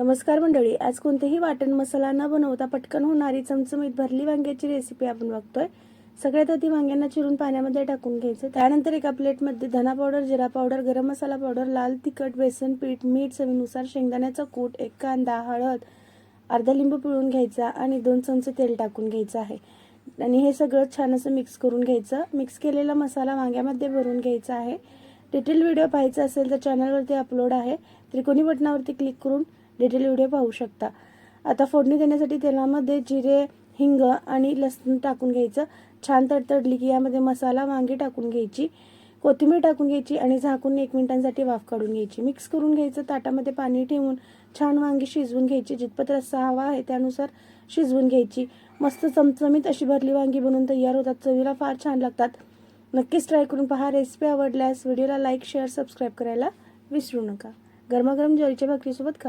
नमस्कार मंडळी आज कोणतेही वाटण मसाला न बनवता पटकन होणारी चमचमीत भरली वांग्याची रेसिपी आपण बघतोय. सगळ्यात आधी वांग्यांना चिरून पाण्यामध्ये टाकून घ्यायचं. त्यानंतर एका प्लेटमध्ये धना पावडर जिरा पावडर गरम मसाला पावडर लाल तिखट बेसन पीठ मीठ चवीनुसार शेंगदाण्याचा कूट एक कांदा हळद अर्धा लिंबू पिळून घ्यायचा आणि दोन चमचे तेल टाकून घ्यायचं आहे. आणि हे सगळं छान असं मिक्स करून घ्यायचं. मिक्स केलेला मसाला वांग्यामध्ये भरून घ्यायचा आहे. डिटेल व्हिडिओ पाहायचा असेल तर चॅनलवरती अपलोड आहे. त्रिकोणी बटनावरती क्लिक करून डिटेल व्हिडिओ पाहू शकता. आता फोडणी देण्यासाठी तेलामध्ये जिरे हिंग आणि लसूण टाकून घ्यायचं. छान तडतडली की यामध्ये मसाला वांगी टाकून घ्यायची. कोथिंबीर टाकून घ्यायची आणि झाकून एक मिनिटांसाठी वाफ काढून घ्यायची. मिक्स करून घ्यायचं ताटामध्ये पाणी ठेवून छान वांगी शिजवून घ्यायची. जितपत रस्सा हवा आहे त्यानुसार शिजवून घ्यायची. मस्त चमचमीत अशी भरली वांगी बनवून तयार होतात. चवीला फार छान लागतात. नक्कीच ट्राय करून पहा. रेसिपी आवडल्यास व्हिडिओला लाईक शेअर सबस्क्राईब करायला विसरू नका. गरमागरम ज्वारीच्या भाकरीसोबत खा